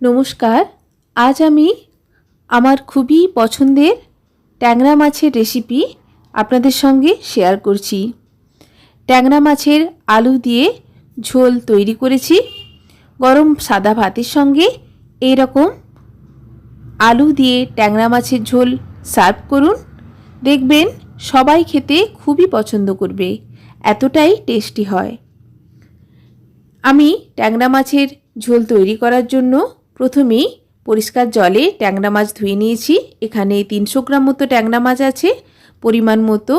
নমস্কার, আজ আমি আমার খুবই পছন্দের ট্যাংরা মাছের রেসিপি আপনাদের সঙ্গে শেয়ার করছি। ট্যাংরা মাছের আলু দিয়ে ঝোল তৈরি করেছি। গরম সাদা ভাতের সঙ্গে এই রকম আলু দিয়ে ট্যাংরা মাছের ঝোল সার্ভ করুন। দেখবেন সবাই খেতে খুবই পছন্দ করবে, এতটাই টেস্টি হয়। আমি ট্যাংরা মাছের ঝোল তৈরি করার জন্য প্রথমেই পরিষ্কার জলে ট্যাংরা মাছ ধুয়ে নিয়েছি। এখানে তিনশো গ্রাম মতো ট্যাংরা মাছ আছে। পরিমাণ মতো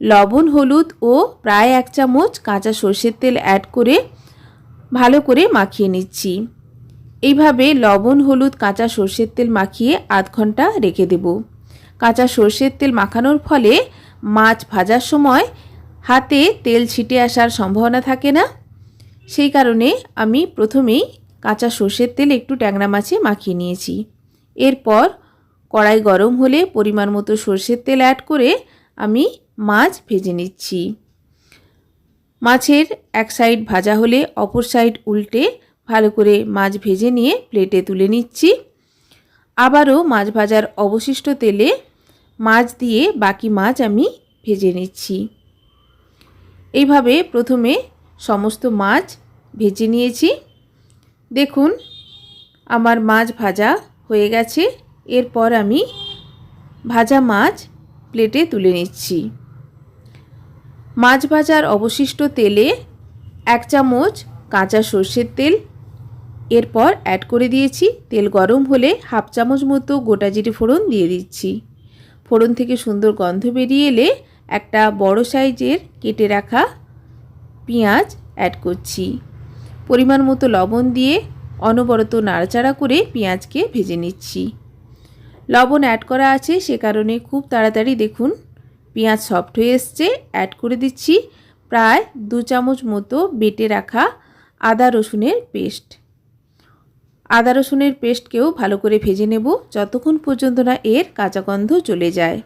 লবণ, হলুদ ও প্রায় এক চামচ কাঁচা সর্ষের তেল অ্যাড করে ভালো করে মাখিয়ে নিচ্ছি। এইভাবে লবণ, হলুদ, কাঁচা সর্ষের তেল মাখিয়ে আধ ঘণ্টা রেখে দেব। কাঁচা সর্ষের তেল মাখানোর ফলে মাছ ভাজার সময় হাতে তেল ছিটে আসার সম্ভাবনা থাকে না। সেই কারণে আমি প্রথমেই কাঁচা সর্ষের তেল, একটু ট্যাংরা মাছে মাখিয়ে নিয়েছি। এরপর কড়াই গরম হলে পরিমাণ মতো সর্ষের তেল অ্যাড করে আমি মাছ ভেজে নিচ্ছি। মাছের এক সাইড ভাজা হলে অপর সাইড উল্টে ভালো করে মাছ ভেজে নিয়ে প্লেটে তুলে নিচ্ছি। আবারও মাছ ভাজার অবশিষ্ট তেলে মাছ দিয়ে বাকি মাছ আমি ভেজে নিচ্ছি। এইভাবে প্রথমে সমস্ত মাছ ভেজে নিয়েছি। দেখুন, আমার মাছ ভাজা হয়ে গেছে। এরপর আমি ভাজা মাছ প্লেটে তুলে নিচ্ছি। মাছ ভাজার অবশিষ্ট তেলে এক চামচ কাঁচা সর্ষের তেল, এরপর অ্যাড করে দিয়েছি। তেল গরম হলে হাফ চামচ মতো গোটা জিরে ফোড়ন দিয়ে দিচ্ছি। ফোড়ন থেকে সুন্দর গন্ধ বেরিয়ে এলে একটা বড় সাইজের কেটে রাখা পেঁয়াজ অ্যাড করছি। পরিমাণ মতো লবণ দিয়ে অনবরত নাড়াচাড়া করে পেঁয়াজকে ভেজে নিচ্ছি। লবণ অ্যাড করা আছে, সে কারণে খুব তাড়াতাড়ি দেখুন, পেঁয়াজ সফট হয়ে এসছে। অ্যাড করে দিচ্ছি প্রায় দু চামচ মতো বেটে রাখা আদা রসুনের পেস্ট। আদা রসুনের পেস্টকেও ভালো করে ভেজে নেব, যতক্ষণ পর্যন্ত না এর কাঁচা গন্ধ চলে যায়।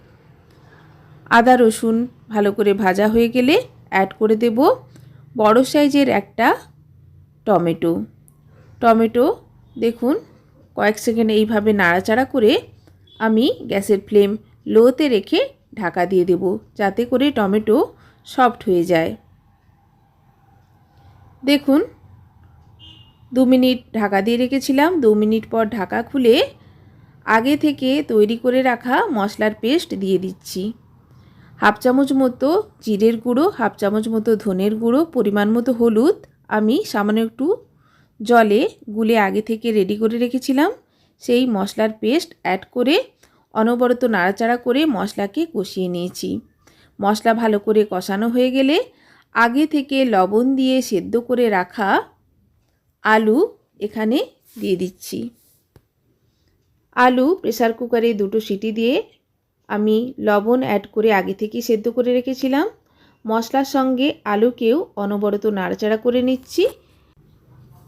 আদা রসুন ভালো করে ভাজা হয়ে গেলে অ্যাড করে দেব। বড় সাইজের একটা টমেটো। টমেটো, দেখুন, কয়েক সেকেন্ড এইভাবে নাড়াচাড়া করে আমি গ্যাসের ফ্লেম লোতে রেখে ঢাকা দিয়ে দেব, যাতে করে টমেটো সফট হয়ে যায়। দেখুন, দু মিনিট ঢাকা দিয়ে রেখেছিলাম। দু মিনিট পর ঢাকা খুলে আগে থেকে তৈরি করে রাখা মশলার পেস্ট দিয়ে দিচ্ছি। হাফ চামচ মতো জিরের গুঁড়ো, হাফ চামচ মতো ধনের গুঁড়ো, পরিমাণ মতো হলুদ আমি সামান্য একটু জলে গুলে আগে থেকে রেডি করে রেখেছিলাম। সেই মশলার পেস্ট অ্যাড করে অনবরত নাড়াচাড়া করে মশলাকে কষিয়ে নিয়েছি। মশলা ভালো করে কষানো হয়ে গেলে আগে থেকে লবণ দিয়ে সেদ্ধ করে রাখা আলু এখানে দিয়ে দিচ্ছি। আলু প্রেসার কুকারে দুটো সিটি দিয়ে আমি লবণ অ্যাড করে আগে থেকেই সেদ্ধ করে রেখেছিলাম। মশলার সঙ্গে আলুকেও অনবরত নাড়াচাড়া করে নিচ্ছি।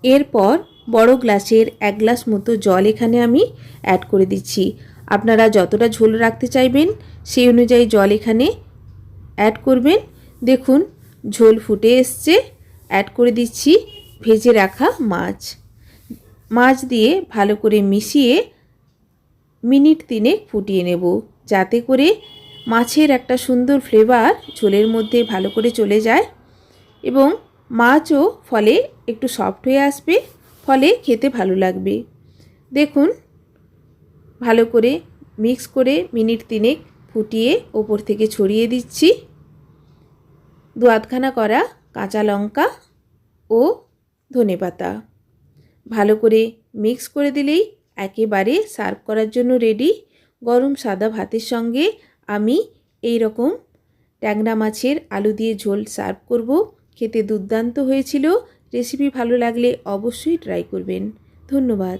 এরপর বড় গ্লাসের এক গ্লাস মতো জল এখানে আমি অ্যাড করে দিচ্ছি। আপনারা যতটা ঝোল রাখতে চাইবেন সেই অনুযায়ী জল এখানে অ্যাড করবেন। দেখুন, ঝোল ফুটে এসছে। অ্যাড করে দিচ্ছি ভেজে রাখা মাছ। মাছ দিয়ে ভালো করে মিশিয়ে মিনিট তিনে ফুটিয়ে নেব। যাতে করে মাছের একটা সুন্দর ফ্লেভার ঝোলের মধ্যে ভালো করে চলে যায় এবং মাছও ফলে একটু সফট হয়ে আসবে, ফলে খেতে ভালো লাগবে। দেখুন, ভালো করে মিক্স করে মিনিট তিনেক ফুটিয়ে ওপর থেকে ছড়িয়ে দিচ্ছি। দু আধখানা করা কাঁচা লঙ্কা ও ধনে পাতা। ভালো করে মিক্স করে দিলেই একেবারে সার্ভ করার জন্য রেডি গরম সাদা ভাতের সঙ্গে আমি এই রকম ট্যাংরা মাছের আলু দিয়ে ঝোল সার্ভ করব। খেতে দুর্দান্ত হয়েছিল। রেসিপি ভালো লাগলে অবশ্যই ট্রাই করবেন। ধন্যবাদ।